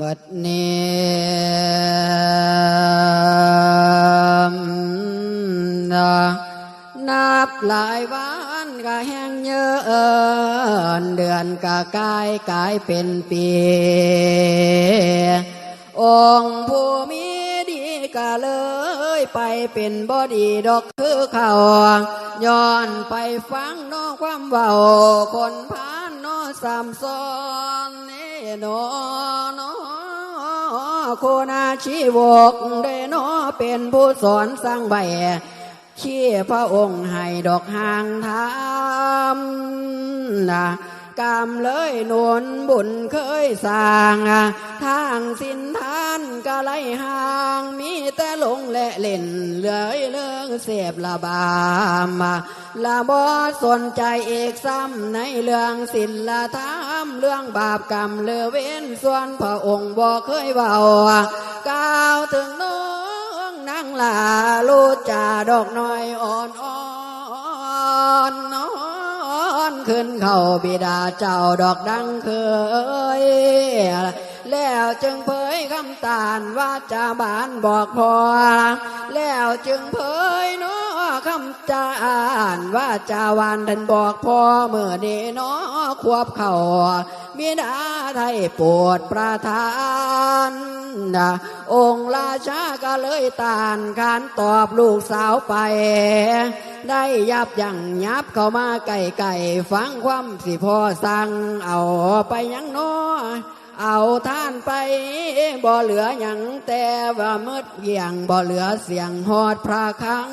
บัดนี้นะนับหลายวันก็แห้งเยอะเดือนก็กลายกลายเป็นปี องค์ผู้มีดีก็เลยไปเป็นบอดีดอกคือเขาย้อนไปฟังน้องความเบาคนพานน้อสามซ้อนเโนอนอโคนาชีวกได้นอเป็นผู้สอนสร้างใบชี้พระองค์ให้ดอกหางทามนะ กรรมเลยหนุนบุญเคยสร้างทางสินทานก็ไล่ห่าง มีแต่หลงและเล่นเลือยเรื่องเสพละบามละบอสนใจเอกซ้ำในเรื่องศิลธรรมเรื่องบาปกรรมเลือเว้นส่วนพระองค์บอกเคยเบากล่าวถึงน้องนางลาลูจ่าดอกน้อยอ่อนอ่อน ขึ้นเข้าบิดาเจ้าดอกดังเคย แล้วจึงเผยคำตานว่าจะบานบอกพอ แล้วจึงเผยเนาะคำจานว่าจะวานทันบอกพอเมื่อเดเนาะควบเข่าบิดาไทยปวดประทาน นะองค์ราชาก็เลยตานการตอบลูกสาวไป ได้ยับยั้งยับเข้ามาไก่ไก่ฟังความสิพ่อสั่งเอาไปยังน้อเอาท่านไปบ่เหลืออย่างแต่ว่ามืดเกี่ยงบ่เหลือเสียงหอดพระครั้ง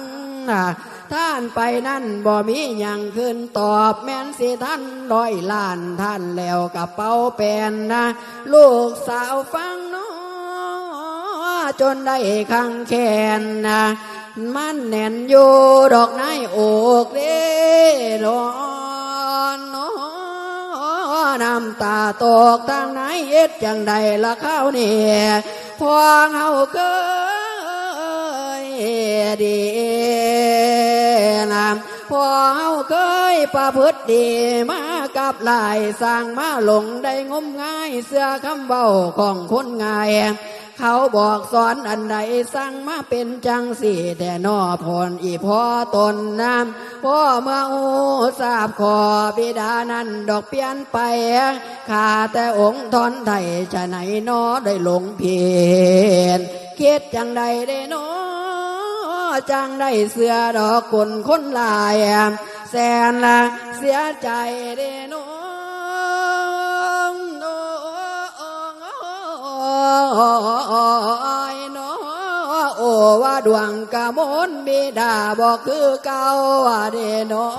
นะท่านไปนั่นบ่มีอย่างขึ้นตอบแม่นสิท่านร้อยล้านท่านแล้วกระเป๋าเป็นนะ ลูกสาวฟังน้อ จนได้ขังแขนนะมันแน่นอยู่ดอกไม้อกเด้รอนน้ำตาตกทางไหนเอ็ดจังใดละเข้าเนี่ยพวงเฮาเคยดีนำพวงเฮาเคยประพฤติดีมากับหลายสร้างมาหลงได้งมง่ายเสื้อคำเบาของคนง่าย เขาบอกสอนอันใดสั่งมาเป็นจังสี่แต่นอพรอีพ่อตนน้ำพ่อเมื่ออูทราบขอบิดานั้นดอกเปลี่ยนไปข้าแต่องค์ทอนไทยจะไหนนอได้หลงเพียนคิดจังใดได้นอจังได้เสือดอกกุนคนลายแสนละเสียใจได้นอ ว่าดวงกะมนบิดาบอกคือเก่าว่าเดน้อ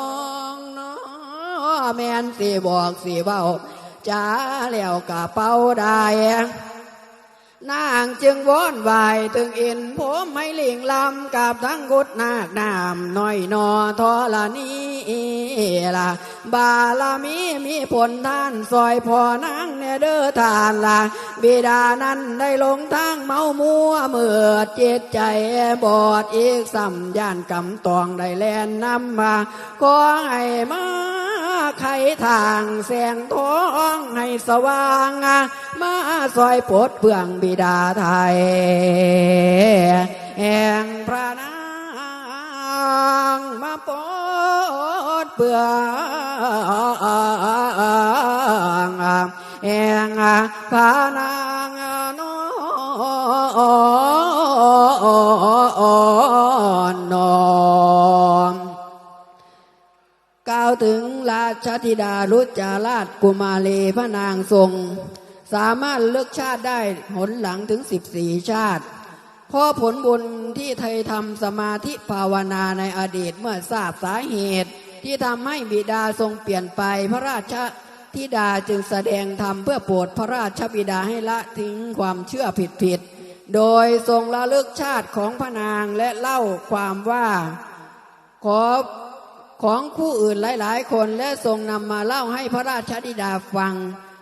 งนาะแม่นสิบอกสิเบาจ้าแล้วกะเป้าได้นางจึงวอนไหวถึงอินผมไม่ลิงลำกับทั้งกุดนาคน้ำน้อยนอทอละนี้ละบาลามีมีผลท่านซอยพอนา เด้อทานละบิดานั้นได้ลงทางเมามัวเมื่อจิตใจบอดอีกสัมย่านกำตองได้แลนนำมาขอให้มาไขทางแสงทองให้สว่าง มาซอยปดเปลืองบิดาไทย แห่งพระนางมาปดเปลือง แห่งพระนางนอนกล่าวถึงราชธิดารุจาราชกุมารีพระนางทรง สามารถเลือกชาติได้หนหลังถึงสิบสี่ชาติเพราะผลบุญที่ไทยทำสมาธิภาวนาในอดีตเมื่อทราบสาเหตุ ที่ทำให้บิดาทรงเปลี่ยนไปพระราช ธิดาจึงแสดงธรรมเพื่อโปรดพระราชบิดาให้ละทิ้งความเชื่อผิดผิดๆโดยทรงละเลิกชาติของพระนางและเล่าความว่าขอของคู่อื่นหลาย ๆ คนและทรงนำมาเล่าให้พระราชธิดาฟัง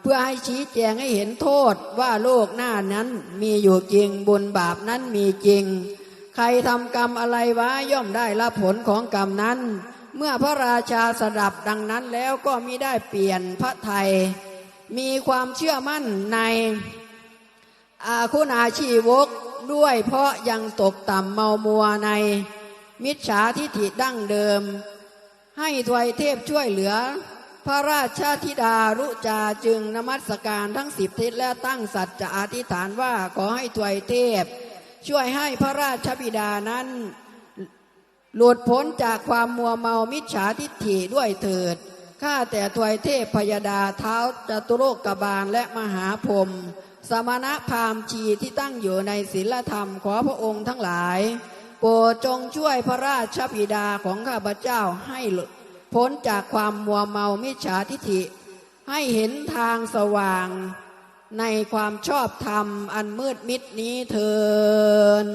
เพื่อให้ชี้แจงให้เห็นโทษว่าโลกหน้านั้นมีอยู่จริงบุญบาปนั้นมีจริง ใครทำกรรมอะไรไว้ย่อมได้รับผลของกรรมนั้น เมื่อพระราชาสดับดังนั้นแล้วก็มิได้เปลี่ยนพระไทย มีความเชื่อมั่นในอาคุณาชีวกด้วยเพราะยังตกต่ำเมามัวในมิจฉาทิฐิดั้งเดิม ให้ทวยเทพช่วยเหลือ พระราชธิดารุจาจึงนมัสการทั้งสิบทิศและตั้งสัจจะอธิษฐานว่าขอให้ทวยเทพ ช่วยให้พระราชบิดานั้น หลุดพ้นจากความมัวเมามิจฉาทิฏฐิด้วยเถิด ข้าแต่ทวยเทพพยดาเท้าจตุโลกบาลและมหาพรมสมณพามชีที่ตั้งอยู่ในศีลธรรมขอพระองค์ทั้งหลายโปรดจงช่วยพระราชบิดาของข้าพเจ้าให้หลุดพ้นจากความมัวเมามิจฉาทิฏฐิ ให้เห็นทางสว่างในความชอบธรรมอันมืดมิดนี้เถิน